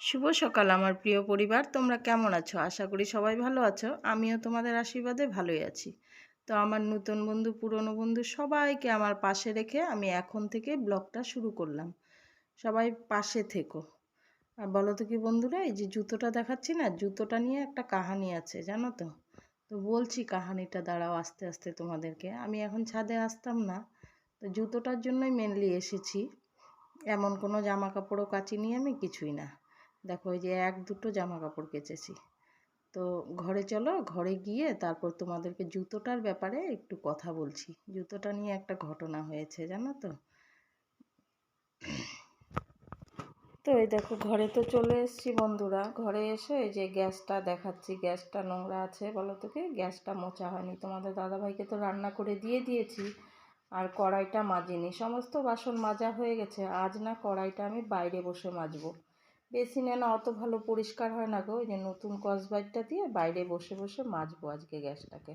শুভ সকাল, আমার প্রিয় পরিবার। তোমরা কেমন আছো? আশা করি সবাই ভালো আছো। আমিও তোমাদের আশীর্বাদে ভালোই আছি। তো আমার নতুন বন্ধু, পুরনো বন্ধু সবাইকে আমার পাশে রেখে আমি এখন থেকে ব্লগটা শুরু করলাম। সবাই পাশে থেকো। আর বলো তো কি বন্ধুরা, এই যে জুতোটা দেখাচ্ছি না, জুতোটা নিয়ে একটা কাহানি আছে, জানো তো? তো বলছি কাহানিটা দাঁড়াও আস্তে আস্তে তোমাদেরকে। আমি এখন ছাদে আসতাম না, তো জুতোটার জন্যই মেনলি এসেছি। এমন কোনো জামা কাপড়ও কাচি নিয়ে আমি, কিছুই না। দেখো এই যে এক দুটো জামা কাপড় কেচেছি। তো ঘরে চলো, ঘরে গিয়ে তারপর তোমাদেরকে জুতোটার ব্যাপারে একটু কথা বলছি। জুতোটা নিয়ে একটা ঘটনা হয়েছে, জানো তো? তো এই দেখো, ঘরে তো চলে এসেছি বন্ধুরা। ঘরে এসে এই যে গ্যাসটা দেখাচ্ছি, গ্যাসটা নোংরা আছে বলো তোকে গ্যাসটা মোচা হয়নি। তোমাদের দাদাভাইকে তো রান্না করে দিয়ে দিয়েছি। আর কড়াইটা মাজিনি। সমস্ত বাসন মাজা হয়ে গেছে। আজ না কড়াইটা আমি বাইরে বসে মাজবো। বেসিনে না, অত ভালো পরিষ্কার হয় না গো। ওই যে নতুন কসবাইটটা দিয়ে বাইরে বসে বসে মাজবো আজকে গ্যাসটাকে।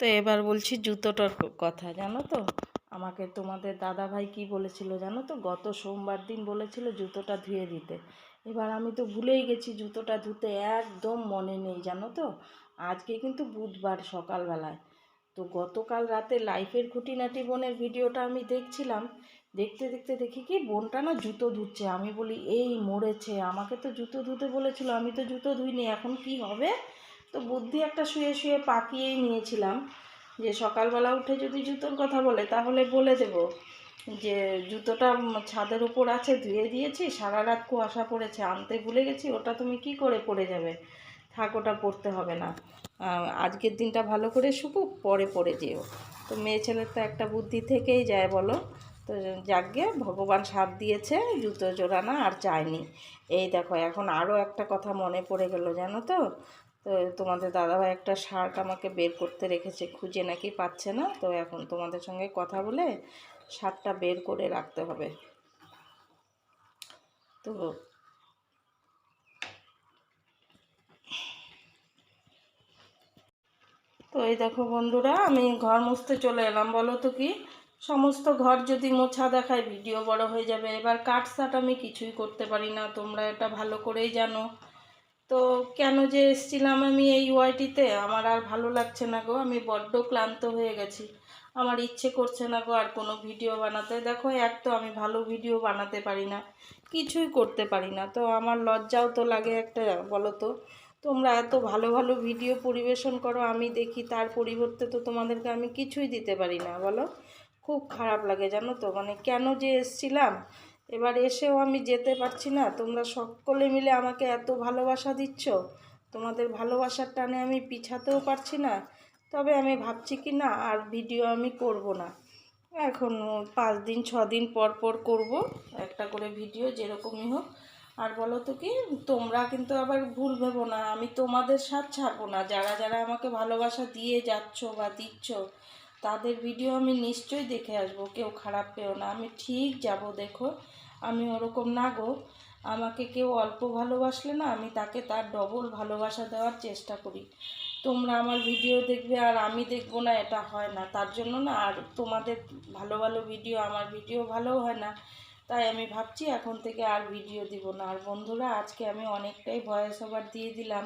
তো এবার বলছি জুতোটার কথা, জানো তো? আমাকে তোমাদের দাদা ভাই কি বলেছিল জানো তো? গত সোমবার দিন বলেছিল জুতোটা ধুয়ে দিতে। এবার আমি তো ভুলেই গেছি জুতোটা ধুতে, একদম মনে নেই, জানো তো? আজকে কিন্তু বুধবার সকালবেলায়। তো গতকাল রাতে লাইফের খুঁটিনাটি বোনের ভিডিওটা আমি দেখছিলাম। দেখতে দেখতে দেখি কি বোনটা না জুতো ধুচ্ছে। আমি বলি, এই মরেছে, আমাকে তো জুতো ধুতে বলেছিল, আমি তো জুতো ধুইনি, এখন কি হবে? তো বুদ্ধি একটা শুয়ে শুয়ে পাকিয়েই নিয়েছিলাম যে সকালবেলা উঠে যদি জুতোর কথা বলে, তাহলে বলে দেব যে জুতোটা ছাদের উপর আছে, ধুয়ে দিয়েছি সারা রাত কুয়াশা পড়েছে, আনতে ভুলে গেছি, ওটা তুমি কি করে পড়ে যাবে? থাক, ওটা পড়তে হবে না। আজকের দিনটা ভালো করে শুকুক, পরে পড়ে যেও। তো মেয়ে ছেলের তো একটা বুদ্ধি থেকেই যায়, বলো। তো যাকে ভগবান সাথ দিয়েছে, জুতো জোড়ানা আর চায়নি এই দেখো, এখন আরও একটা কথা মনে পড়ে গেল, জানো তো? তো তোমাদের দাদাভাই একটা শার্ট আমাকে বের করতে রেখেছে, খুঁজে নাকি পাচ্ছে না। তো এখন তোমাদের সঙ্গে কথা বলে শার্টটা বের করে রাখতে হবে। তো তো এই দেখো বন্ধুরা, আমি ঘর মুছতে চলে এলাম, বলো তো কি? সমস্ত ঘর যদি মোছা দেখায়, ভিডিও বড় হয়ে যাবে। এবার কাট সাট আমি কিছুই করতে পারি না, তোমরা এটা ভালো করেই জানো। তো কেন যে এসছিলাম আমি এই ওয়াইটিতে আমার আর ভালো লাগছে না গো, আমি বড্ড ক্লান্ত হয়ে গেছি। আমার ইচ্ছে করছে না গো আর কোনো ভিডিও বানাতে। দেখো, এক তো আমি ভালো ভিডিও বানাতে পারি না, কিছুই করতে পারি না। তো আমার লজ্জাও তো লাগে একটা, বলো তো। তোমরা এত ভালো ভালো ভিডিও পরিবেশন করো, আমি দেখি তার পরিবর্তে তো তোমাদেরকে আমি কিছুই দিতে পারি না, বলো। খুব খারাপ লাগে, জানো তো? মানে কেন যে এসছিলাম, এবার এসেও আমি যেতে পারছি না। তোমরা সকলে মিলে আমাকে এত ভালোবাসা দিচ্ছ, তোমাদের ভালোবাসার টানে আমি পিছাতেও পারছি না। তবে আমি ভাবছি কি না, আর ভিডিও আমি করব না। এখন পাঁচ দিন, ছ দিন পর পর করব, একটা করে ভিডিও যেরকমই হোক। আর বলো তো কি, তোমরা কিন্তু আবার ভুল ভেবো না, আমি তোমাদের সাথ ছাড়বো না। যারা যারা আমাকে ভালোবাসা দিয়ে যাচ্ছ বা দিচ্ছ তাদের ভিডিও আমি নিশ্চয়ই দেখে আসব, কেউ খারাপ পেও না। আমি ঠিক যাব, দেখো। আমি ওরকম না গো। আমাকে কেউ অল্প ভালোবাসলে না আমি তাকে তার ডবল ভালোবাসা দেওয়ার চেষ্টা করি। তোমরা আমার ভিডিও দেখবে আর আমি দেখব না, এটা হয় না। তার জন্য না আর তোমাদের ভালো ভালো ভিডিও আমার ভিডিও ভালো হয় না। তাই আমি ভাবছি এখন থেকে আর ভিডিও দিব না। আর বন্ধুরা, আজকে আমি অনেকটাই ভয়েস ওভার দিয়ে দিলাম।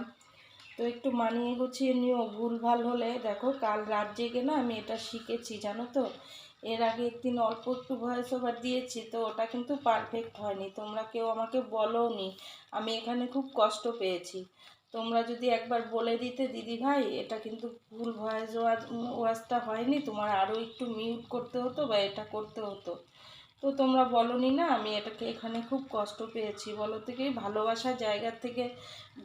তো একটু মানিয়ে গুছিয়ে নিও, ভুলভাল হলে। দেখো, কাল রাত জেগে না আমি এটা শিখেছি, জানো তো? এর আগে একদিন অল্প একটু ভয়েস ওভার দিয়েছি, তো ওটা কিন্তু পারফেক্ট হয়নি। তোমরা কেউ আমাকে বলো নি আমি এখানে খুব কষ্ট পেয়েছি। তোমরা যদি একবার বলে দিতে, দিদি ভাই, এটা কিন্তু ভুল ভয়েস ওয়াজ ওয়াজটা হয়নি, তোমার আরও একটু মিউট করতে হতো বা এটা করতে হতো। তো তোমরা বলনি না, আমি এটাকে এখানে খুব কষ্ট পেয়েছি। বলো থেকে ভালোবাসার জায়গা থেকে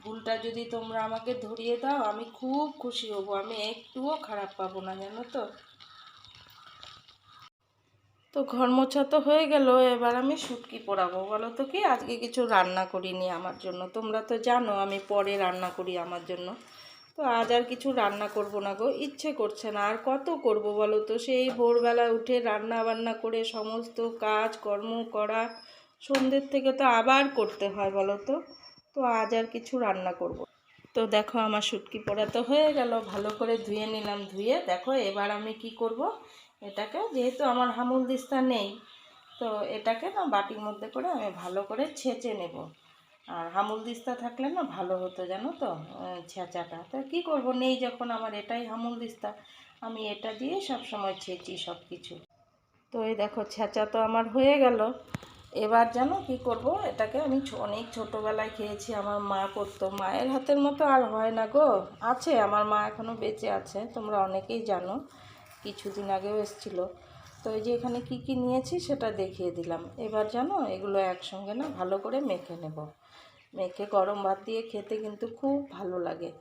ভুলটা যদি তোমরা আমাকে ধরিয়ে দাও, আমি খুব খুশি হব। আমি একটুও খারাপ পাবো না, জানো তো? তো ঘর মোছা তো হয়ে গেল, এবার আমি শুটকি পোড়াবো। বলো তো কি, আজকে কিছু রান্না করিনি আমার জন্য। তোমরা তো জানো, আমি পরে রান্না করি আমার জন্য। তো আজ আর কিছু রান্না করব না গো, ইচ্ছে করছে না। আর কত করব বলো তো? সেই ভোরবেলা উঠে রান্না বান্না করে সমস্ত কাজ, কর্ম করা সন্ধ্যের থেকে তো আবার করতে হয় বলো তো? তো আজ আর কিছু রান্না করব। তো দেখো আমার শুটকি পোড়া তো হয়ে গেল, ভালো করে ধুয়ে নিলাম। ধুয়ে দেখো এবার আমি কি করব? এটাকে যেহেতু আমার হামুল দিস্তা নেই, তো এটাকে না বাটির মধ্যে করে আমি ভালো করে ছেঁচে নেব। আর হামুল দিস্তা থাকলে না ভালো হতো জানো তো ছেঁচাটা। তো কী করব, নেই যখন আমার এটাই হামুল দিস্তা। আমি এটা দিয়ে সব সময় ছেঁচি সব কিছু। তো এই দেখো, ছেঁচা তো আমার হয়ে গেল। এবার জানো কি করব, এটাকে আমি অনেক ছোটোবেলায় খেয়েছি আমার মা করতো। মায়ের হাতের মতো আর হয় না গো। আছে, আমার মা এখনও বেঁচে আছে, তোমরা অনেকেই জানো, কিছুদিন আগেও এসেছিল। তো এই যে এখানে কি কি নিয়েছি সেটা দেখিয়ে দিলাম। এবার জানো, এগুলো একসঙ্গে না ভালো করে মেখে নেব। মেখে গরম ভাত দিয়ে খেতে কিন্তু খুব ভালো লাগে।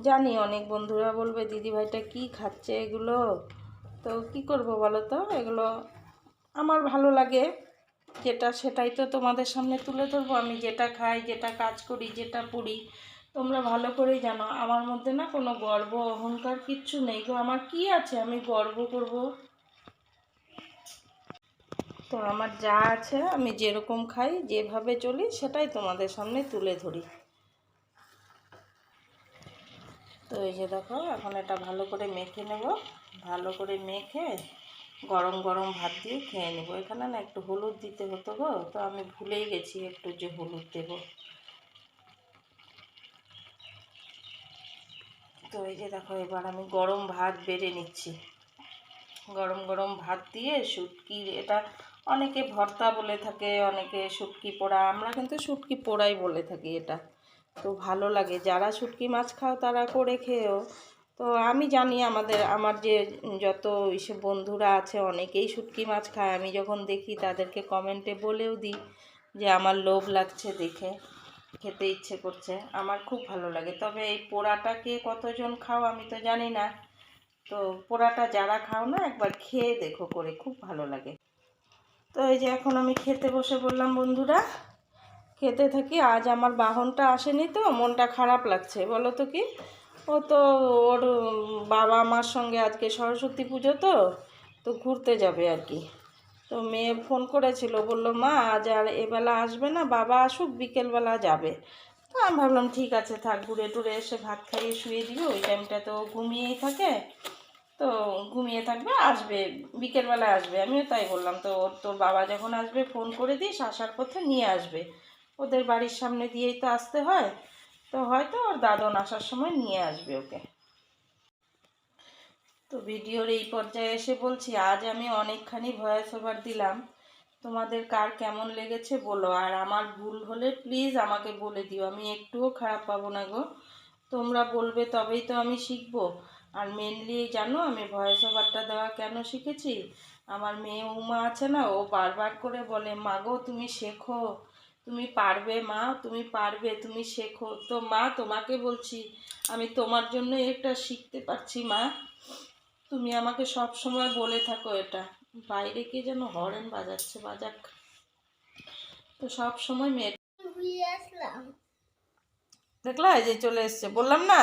জানি অনেক বন্ধুরা বলবে দিদিভাইটা কি খাচ্ছে এগুলো? তো কি করব বলো তো? এগুলো আমার ভালো লাগে। যেটা সেটাই তো তোমাদের সামনে তুলে ধরবো। আমি যেটা খাই, যেটা কাজ করি, যেটা পড়ি, তোমরা ভালো করেই জানো। আমার মধ্যে না কোনো গর্ব, অহংকার কিচ্ছু নেই গো। আমার কি আছে? আমি গর্ব করব। তো আমার যা আছে আমি যেরকম খাই, যেভাবে চলি সেটাই তোমাদের সামনে তুলে ধরি। তো এই যে দেখো, এখন এটা ভালো করে মেখে নেব। ভালো করে মেখে গরম গরম ভাত দিয়ে খেয়ে নেব। এখানে না একটু হলুদ দিতে হতো গো, তো আমি ভুলেই গেছি একটু যে হলুদ দেব। তো এই যে দেখো, এবার আমি গরম ভাত বেড়ে নিচ্ছি। গরম গরম ভাত দিয়ে শুটকি, এটা অনেকে ভর্তা বলে থাকে, অনেকে শুটকি পোড়া। আমরা কিন্তু শুটকি পোড়াই বলে থাকি এটা। তো ভালো লাগে। যারা শুটকি মাছ খাও তারা করে খেয়েও। তো আমি জানি আমাদের, আমার যে যত এসব বন্ধুরা আছে, অনেকেই শুটকি মাছ খায়। আমি যখন দেখি তাদেরকে কমেন্টে বলেও দিই যে আমার লোভ লাগছে দেখে, খেতে ইচ্ছে করছে। আমার খুব ভালো লাগে। তবে এই পোড়াটাকে কতজন খাও আমি তো জানি না। তো পোড়াটা যারা খাও না, একবার খেয়ে দেখো করে। খুব ভালো লাগে। তো এই যে এখন আমি খেতে বসে বললাম, বন্ধুরা, খেতে থাকি, আজ আমার বাহনটা আসেনি তো, মনটা খারাপ লাগছে। বলো তো কি? ও তো ওর বাবা মার সঙ্গে আজকে সরস্বতী পুজো তো তো ঘুরতে যাবে আর কি। তো মেয়ে ফোন করেছিল, বলল, মা, আজ আর এবেলা আসবে না, বাবা আসুক, বিকেলবেলা যাবে। তো আমি ভাবলাম, ঠিক আছে, থাক, ঘুরে টুরে এসে ভাত খাইয়ে শুয়ে দিও ওই টাইমটা তো ঘুমিয়েই থাকে। তো ঘুমিয়ে থাকবে, আসবে বিকেলবেলা আসবে। আমিও তাই বললাম, তো ওর তোর বাবা যখন আসবে ফোন করে দিস, আসার পথে নিয়ে আসবে। ওদের বাড়ির সামনে দিয়েই তো আসতে হয়। তো হয়তো ওর দাদন আসার সময় নিয়ে আসবে ওকে। তো ভিডিওর এই পর্যায়ে এসে বলছি, আজ আমি অনেকখানি ভয়েস ওভার দিলাম। তোমাদের কার কেমন লেগেছে বলো, আর আমার ভুল হলে প্লিজ আমাকে বলে দিও। আমি একটুও খারাপ পাবো না গো। তোমরা বলবে, তবেই তো আমি শিখব। আর মেনলি জানো আমি ভয়েস ওভারটা দেওয়া কেন শিখেছি? আমার মেয়ে উমা আছে না, ও বারবার করে বলে, মা গো, তুমি শেখো, তুমি পারবে মা, তুমি পারবে, তুমি শেখো। তো মা, তোমাকে বলছি, আমি তোমার জন্য এটা শিখতে পারছি মা। তুমি আমাকে সব সময় বলে থাকো এটা। বাইরে কে যেন হরেন বাজাচ্ছে বাজাক তো সব সময় মেয়ে দেখলা এই যে চলে এসছে, বললাম না?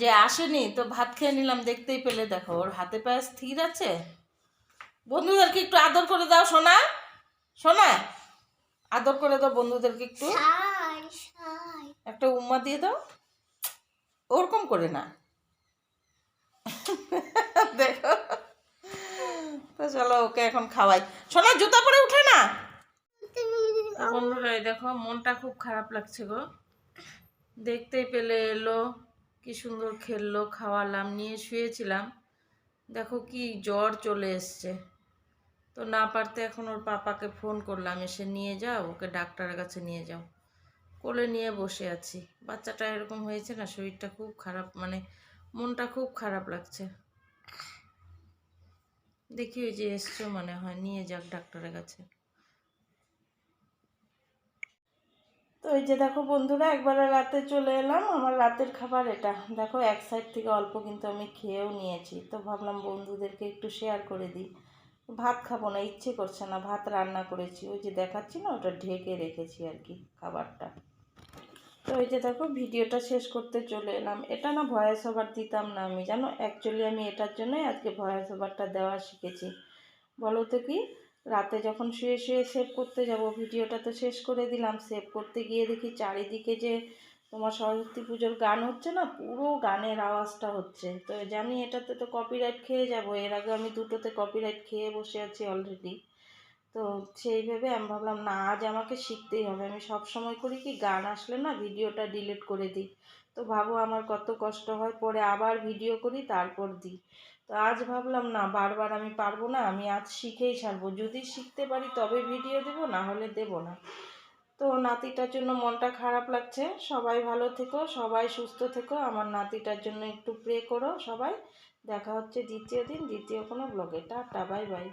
যে আসেনি তো ভাত খেয়ে নিলাম দেখতেই পেলে। দেখো ওর হাতে পায়ে স্থির আছে। বন্ধুদেরকে একটু আদর করে দাও সোনা। সোনা আদর করে দাও বন্ধুদেরকে একটু। একটা উম্মা দিয়ে দাও। ওরকম করে না। দেখো। তো চলো ওকে এখন খাওয়াই। সোনা জুতা পরে উঠে না। বন্ধুরা দেখো মনটা খুব খারাপ লাগছে গো। দেখতেই পেলে এলো। কি সুন্দর খেললো, খাওয়ালাম, নিয়ে শুয়েছিলাম। দেখো কি জ্বর চলে এসছে। তো না পারতে এখন ওর পাপাকে ফোন করলাম, এসে নিয়ে যাও, ওকে ডাক্তারের কাছে নিয়ে যাও। কোলে নিয়ে বসে আছি। বাচ্চাটা এরকম হয়েছে না, শরীরটা খুব খারাপ মানে মনটা খুব খারাপ লাগছে। দেখি ওই যে এসছো মনে হয়, নিয়ে যাক ডাক্তারের কাছে। এই যে দেখো বন্ধুরা, একবারে রাতে চলে এলাম। আমার রাতের খাবার এটা। দেখো, এক সাইড থেকে অল্প কিন্তু আমি খেয়েও নিয়েছি। তো ভাবলাম বন্ধুদেরকে একটু শেয়ার করে দিই। ভাত খাব না, ইচ্ছে করছে না। ভাত রান্না করেছি। ওই যে দেখাচ্ছি না, ওটা ঢেকে রেখেছি আর কি খাবারটা। তো ওই যে দেখো, ভিডিওটা শেষ করতে চলে এলাম। এটা না ভয়েস ওভার দিতাম না আমি। জানো অ্যাকচুয়ালি আমি এটার জন্যই আজকে ভয়েস ওভারটা দেওয়া শিখেছি। বলো তো কি? রাতে যখন শুয়ে শুয়ে সেভ করতে যাব, ভিডিওটা তো শেষ করে দিলাম। সেভ করতে গিয়ে দেখি চারিদিকে যে তোমার সরস্বতী পুজোর গান হচ্ছে না, পুরো গানের আওয়াজটা হচ্ছে। তো জানি এটাতে তো কপিরাইট খেয়ে যাব, এর আগে আমি দুটোতে কপিরাইট খেয়ে বসে আছি অলরেডি তো তো সেই ভেবে আমি ভাবলাম, না, আজ আমাকে শিখতেই হবে। আমি সব সময় করি কি, গান আসলে না, ভিডিওটা ডিলিট করে দিই। তো ভাবো আমার কত কষ্ট হয়, পরে আবার ভিডিও করি, তারপর দিই। তো আজ ভাবলাম, না, বারবার আমি পারব না, আমি আজ শিখেই ছাড়বো। যদি শিখতে পারি তবে ভিডিও দেবো, না হলে দেবো না। তো নাতিটার জন্য মনটা খারাপ লাগছে। সবাই ভালো থেকো, সবাই সুস্থ থেকো। আমার নাতিটার জন্য একটু প্রে করো সবাই। দেখা হচ্ছে দ্বিতীয় দিন, দ্বিতীয় কোনো ব্লগে টাটা বাই বাই